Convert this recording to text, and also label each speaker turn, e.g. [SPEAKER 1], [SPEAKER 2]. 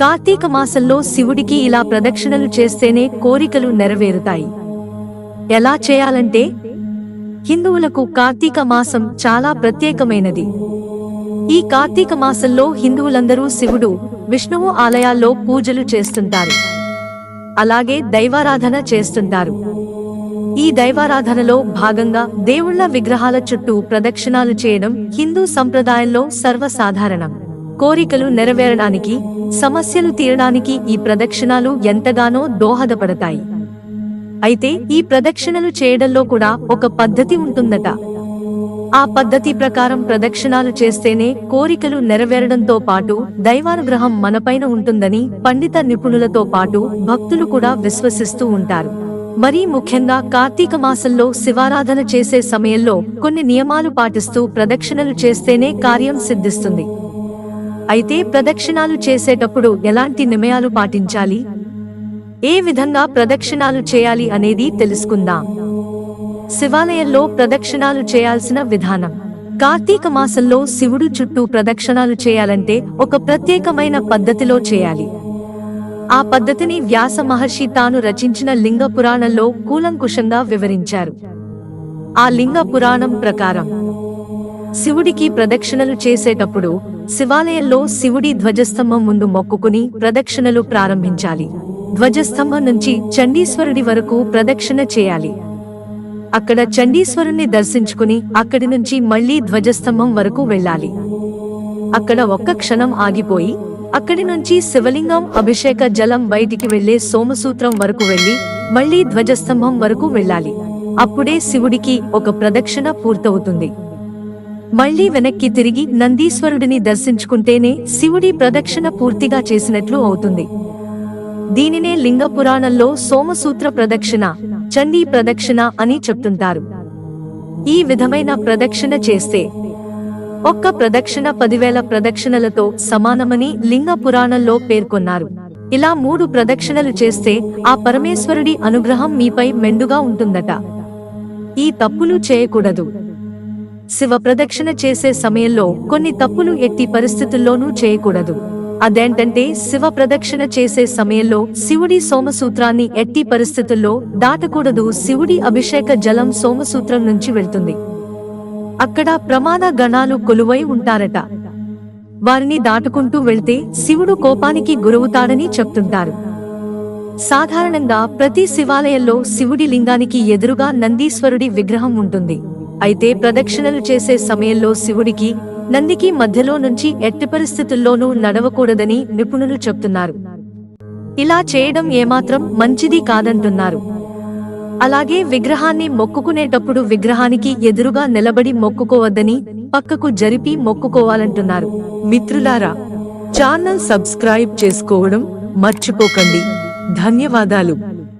[SPEAKER 1] కార్తీక మాసంలో శివుడికి ఇలా ప్రదక్షిణలు చేస్తేనే కోరికలు నెరవేరుతాయి. ఎలా చేయాలంటే హిందువులకు కార్తీక మాసం చాలా ప్రత్యేకమైనది. ఈ కార్తీక మాసంలో హిందువులందరూ శివుడు విష్ణువు ఆలయాల్లో పూజలు చేస్తుంటారు. అలాగే దైవారాధన చేస్తుంటారు. ఈ దైవారాధనలో భాగంగా దేవుళ్ళ విగ్రహాల చుట్టూ ప్రదక్షిణాలు చేయడం హిందూ సంప్రదాయంలో సర్వసాధారణం. కోరికలు నెరవేరడానికి సమస్యలు తీరడానికి ఈ ప్రదక్షిణాలు ఎంతగానో దోహదపడతాయి. అయితే ఈ ప్రదక్షిణలు చేయడంలో కూడా ఒక పద్ధతి ఉంటుందట. ఆ పద్ధతి ప్రకారం ప్రదక్షిణాలు చేస్తేనే కోరికలు నెరవేరడంతో పాటు దైవానుగ్రహం మనపైన ఉంటుందని పండిత నిపుణులతో పాటు భక్తులు కూడా విశ్వసిస్తూ ఉంటారు. మరీ ముఖ్యంగా కార్తీక మాసంలో శివారాధన చేసే సమయంలో కొన్ని నియమాలు పాటిస్తూ ప్రదక్షిణలు చేస్తేనే కార్యం సిద్ధిస్తుంది. అయితే ప్రదక్షిణాలు చేసేటప్పుడు ఎలాంటి నిమయాలు పాటించాలి? ఏ విధంగా ప్రదక్షిణాలు చేయాలి అనేది తెలుసుకుందాం. శివాలయంలో ప్రదక్షిణాలు చేయాల్సిన విధానం. కార్తీక మాసంలో శివుడు చుట్టూ ప్రదక్షిణాలు చేయాలంటే ఒక ప్రత్యేకమైన పద్ధతిలో చేయాలి. ఆ పద్ధతిని వ్యాస మహర్షి తాను రచించిన లింగ పురాణంలో కూలంకుషంగా వివరించారు. ఆ లింగ పురాణం ప్రకారం శివుడికి ప్రదక్షిణలు చేసేటప్పుడు శివాలయంలో శివుడి ధ్వజస్తంభం ముందు మొక్కుకుని ప్రదక్షిణలు ప్రారంభించాలి. ధ్వజస్తంభం నుంచి చండీశ్వరుడి వరకు ప్రదక్షిణ చేయాలి. అక్కడ చండీశ్వరుణ్ణి దర్శించుకుని అక్కడి నుంచి మళ్ళీ ధ్వజస్తంభం వరకు వెళ్ళాలి. అక్కడ ఒక్క క్షణం ఆగిపోయి అక్కడి నుంచి శివలింగం అభిషేక జలం బయటికి వెళ్ళే సోమసూత్రం వరకు వెళ్ళి మళ్ళీ ధ్వజస్తంభం వరకు వెళ్ళాలి. అప్పుడే శివుడికి ఒక ప్రదక్షిణ పూర్తవుతుంది. మళ్ళీ వెనక్కి తిరిగి నందీశ్వరుడిని దర్శించుకుంటేనే శివుడి ప్రదక్షిణ పూర్తిగా చేసినట్లు అవుతుంది. దీనినే లింగ పురాణంలో సోమసూత్ర ప్రదక్షిణ చండీ ప్రదక్షిణ అని చెప్తుంటారు. ఈ విధమైన ప్రదక్షిణ చేస్తే ఒక్క ప్రదక్షిణ పదివేల ప్రదక్షిణలతో సమానమని లింగ పురాణంలో పేర్కొన్నారు. ఇలా మూడు ప్రదక్షిణలు చేస్తే ఆ పరమేశ్వరుడి అనుగ్రహం మీపై మెండుగా ఉంటుందట. ఈ తప్పులు చేయకూడదు. శివ ప్రదక్షిణ చేసే సమయంలో కొన్ని తప్పులు ఎట్టి పరిస్థితుల్లోనూ చేయకూడదు. అదేంటంటే శివ ప్రదక్షిణ చేసే సమయంలో శివుడి సోమసూత్రాన్ని ఎట్టి పరిస్థితుల్లో దాటకూడదు. శివుడి అభిషేక జలం సోమసూత్రం నుంచి వెళ్తుంది. అక్కడ ప్రమాద గణాలు కొలువై ఉంటారట. వారిని దాటుకుంటూ వెళ్తే శివుడు కోపానికి గురవుతాడని చెప్తుంటారు. సాధారణంగా ప్రతి శివాలయంలో శివుడి లింగానికి ఎదురుగా నందీశ్వరుడి విగ్రహం ఉంటుంది. అయితే ప్రదక్షిణలు చేసే సమయంలో శివుడికి నందికి మధ్యలో నుంచి ఎట్టి పరిస్థితుల్లోనూ నడవకూడదని నిపుణులు చెప్తున్నారు. ఇలా చేయడం ఏమాత్రం మంచిది కాదంటున్నారు. అలాగే విగ్రహాన్ని మొక్కుకునేటప్పుడు విగ్రహానికి ఎదురుగా నిలబడి మొక్కుకోవద్దని పక్కకు జరిపి మొక్కుకోవాలంటున్నారు. మిత్రులారా ఛానల్ సబ్స్క్రైబ్ చేసుకోవడం మర్చిపోకండి. ధన్యవాదాలు.